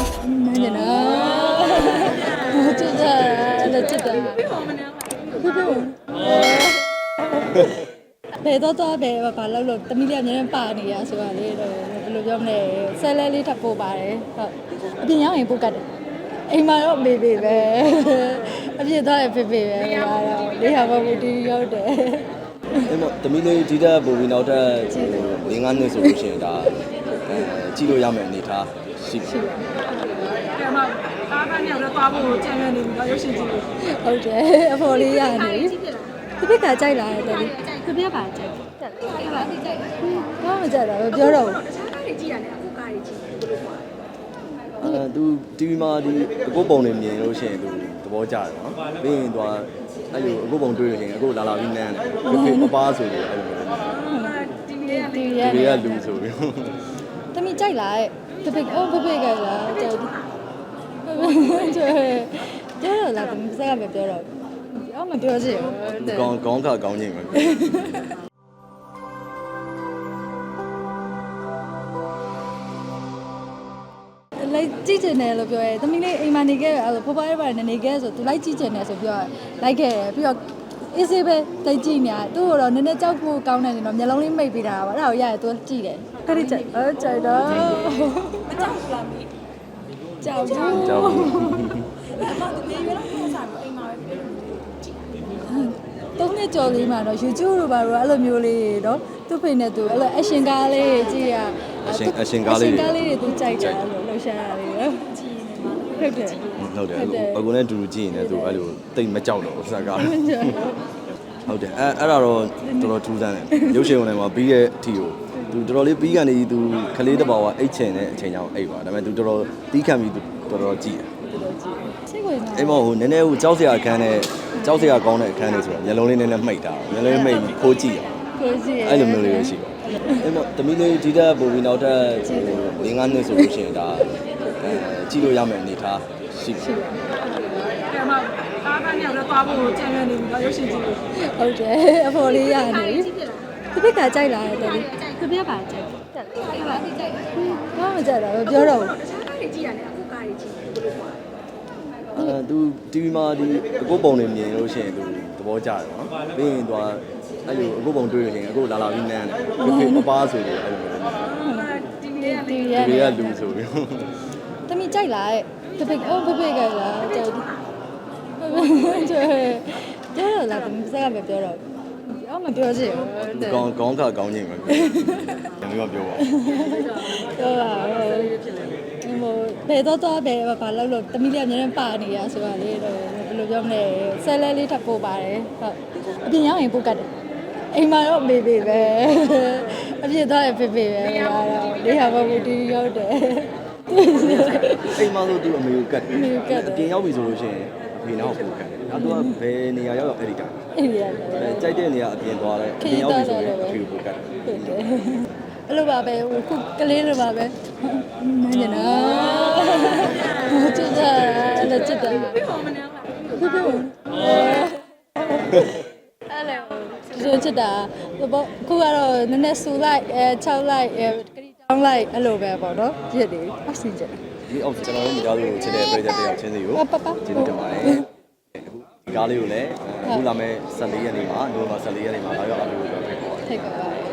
မင်းနော်တူတာလက်တူတာဘယ်လိုဘယ်တော့တော့ဘယ်ဘာလို့လို့တမိလေးအများနဲ့ပါနေရဆိုတာလေတော့ဘယ်လိုပြောမလဲဆဲလဲလေးထပ်ပို့ပါတယ်ဟုတ်အပြင်ရောက်ရင်ပို့ကတ်တယ်အိမ်မှာတော့မေပေပဲအပြင်တော့ဖေဖေပဲဟာတော့လေးဟာဘောဘူးတီရောက်တယ်အဲ့မတမီးလေးဒီတက်ပုံပြီးနောက်ထပ်ဟိုငါးနှစ်ဆိုလို့ရှိရင်ဒါကြည့်လို့ရမယ်အနေထား ရှိပါကဲမအားကညောင်တော့သွားဖို့ကြံရနေပြီတော့ရုပ်ရှင်ကြည့်လို့ဟုတ်တယ်အဖော်လေးရနေဒီဘက်ကကြိုက်လာတယ်တော်လေးဒီဘက်ကပါကြိုက်တက်တယ်ဘာကြိုက်ဘာမှမကြိုက်တာပဲပြောတော့အဲသူ TV မှာဒီအကုတ်ပုံတွေမြင်လို့ရှိရင်သူသဘောကျတယ်နော်ပြီးရင်သူကအဲ့လိုအကုတ်ပုံတွေ့လို့ရှိရင်အခုလာလာပြီးနန်းတယ်ဖေဖေပပဆိုလို့အဲ့လိုမျိုးဒီနေ့ကဒီရဒီနေတွေကလူဆိုပြီးတမီကြိုက်လာတဲ့ တပိတ်အော်ပပိတ်ကလာကြိုက်တယ်ပြောတော့လာတမီစကားမပြောတော့အော်မပြောချင်ဘူးကောင်းကောင်းခါကောင်းခြင်းပဲလိုက်ကြည့်ချင်တယ်လို့ပြောရဲတမီလေးအိမ်မှာနေခဲ့အဲ့လိုဖွားဖွားရပါနေနေခဲ့ဆိုသူလိုက်ကြည့်ချင်တယ်ဆိုပြောလိုက်ခဲ့တယ်ပြီးတော့ အေးစေးပဲတိုက်ကြည့်နေသူ့ကိုတော့နည်းနည်းကြောက်ဖို့ကောင်းတယ်နေတော့မျက်လုံးလေးမိတ်ပေးတာပါအဲ့ဒါကိုရရသူကြည့်တယ်ခရီးကြိုက်အော်ကြိုက်တော့မကြောက်ဘူးလားမီးကြောက်ဘူးကြောက်ဘူးသုံးနှစ်ကျော်လေးမှာတော့ YouTube တို့ဘာလို့အဲ့လိုမျိုးလေးတော့သူ့ဖိနေသူအဲ့လို action ကားလေးကြည့်ရ action action ကားလေးတွေ action ကားလေးတွေသူကြိုက်တယ်အဲ့လိုလှူရှားတာလေးတော့ကြည့်နေမှာဟုတ်တယ် ဟုတ်တယ်အကူနဲ့တူတူကြည့်ရင်လည်းသူအဲ့လိုတိတ်မကြောက်တော့ဘူးစကားဟုတ်တယ်အဲ့အဲ့ဒါတော့တော်တော်ထူးဆန်းတယ်ရုပ်ရှင်ဝင်ထဲမှာပြီးတဲ့အထီကိုသူတော်တော်လေးပြီးကနေသူခလေးတစ်ပါးကအိတ်ချင်တဲ့အချိန်ကြောင့်အိတ်ပါဒါပေမဲ့သူတော်တော်တီးခံပြီးသူတော်တော်ကြည့်တယ်စိတ်ဝင်စားအိမ်မဟိုနည်းနည်းဟိုကြောက်စရာအခန်းနဲ့ကြောက်စရာကောင်းတဲ့အခန်းတွေဆိုတော့မျက်လုံးလေးနည်းနည်းမှိတ်တာမျက်လုံးလေးမှိတ်ပြီးခိုးကြည့်ရကိုကြည့်အဲ့လိုမျိုးလေးပဲရှိပါအိမ်မသမီးလေးဒီတက်ပို့ပြီးနောက်ထပ်၄၅နှစ်ဆိုလို့ရှိရင်ဒါ အဲကြည့်လို့ရမယ်အနေထားရှိပါကဲမအားကညောင်တော့သွားဖို့ကြံရနေပြီတော့ရုပ်ရှင်ကြည့်လို့ဟုတ်တယ်အဖော်လေးရနေဒီဘက်ကကြိုက်လာတယ်တော်လေးဒီဘက်ကပါကြိုက်တက်တယ်ဘာကြိုက်ဘာမှမကြိုက်တာပဲပြောတော့အဲသူ TV မှာဒီအကုတ်ပုံတွေမြင်လို့ရှိရင်သူသဘောကျတယ်နော်ပြီးရင်သူကအဲ့လိုအကုတ်ပုံတွေ့လို့ရှိရင်အခုလာလာပြီးနန်းတယ်ဖေဖေပပဆိုလို့အဲ့လိုမျိုးဒီနေ့ကဒီရဒီနေတွေကလူဆိုပြီးတမီ ကြိုက်လာတဲ့တပိတ်အော်ပပိတ်ကလာကြိုက်တယ်ပြောတော့လာတမီစကားမပြောတော့အော်မပြောချင်ဘူးကောင်းကောင်းခါကောင်းခြင်းပဲပြောပြောပါပြောပါဟိုဘယ်တော့တော့ဘယ်ဘာလို့လို့တမီလေးအများနဲ့ပါနေရဆိုတာလေတော့ဘယ်လိုပြောမလဲဆဲလဲလေးထပ်ပို့ပါတယ်ဟုတ်အပြင်ရောက်ရင်ပို့ကတ်တယ်အိမ်မှာတော့မေဘေပဲအပြင်တော့ဖေဖေပဲရတော့လေးဟာမဟုတ်တီးရောက်တယ် အိမ်မှာဆိုသူအမေကိုကတ်တယ်အမေကိုကတ်တယ်အပြင်ရောက်ပြီဆိုလို့ရှိရင်အဖေနောက်ကိုကတ်တယ်နောက်သူကဘယ်နေရာရောက်ရောက်အဲ့ဒီကတ်အေးရတယ်အဲကြိုက်တဲ့နေရာအပြင်သွားတယ်အပြင်ရောက်ပြီဆိုရင်အဖေကိုကတ်တယ်ဟုတ်တယ်အဲ့လိုပါပဲဟိုခုကလေးလိုပါပဲမင်းညာချစ်တာလက်ချစ်တာဟောမနေပါဘူးဘယ်လိုအဲ့လေဒီချစ်တာဘောခုကတော့နည်းနည်းဆူလိုက်အဲ6လိုက်အဲ ကရီတောင်းလိုက်အဲ့လိုပဲပေါ့နော်ရစ်တယ်အဆင်ကြတယ်ဒီအောက်ကျွန်တော်တို့မိသားစုကိုချစ်တဲ့ပြည်သက်တယောက်ချင်းစီကိုပပကျေးဇူးတင်ပါတယ်အခုဒီကားလေးကိုလည်းအခုလာမယ့်14ရက်နေ့မှာနိုဝင်ဘာ14ရက်နေ့မှာလာရောက်အားပေးဖို့ပြောဖိတ်ခေါ်ပါတယ်ထိတ်ပါပါတယ်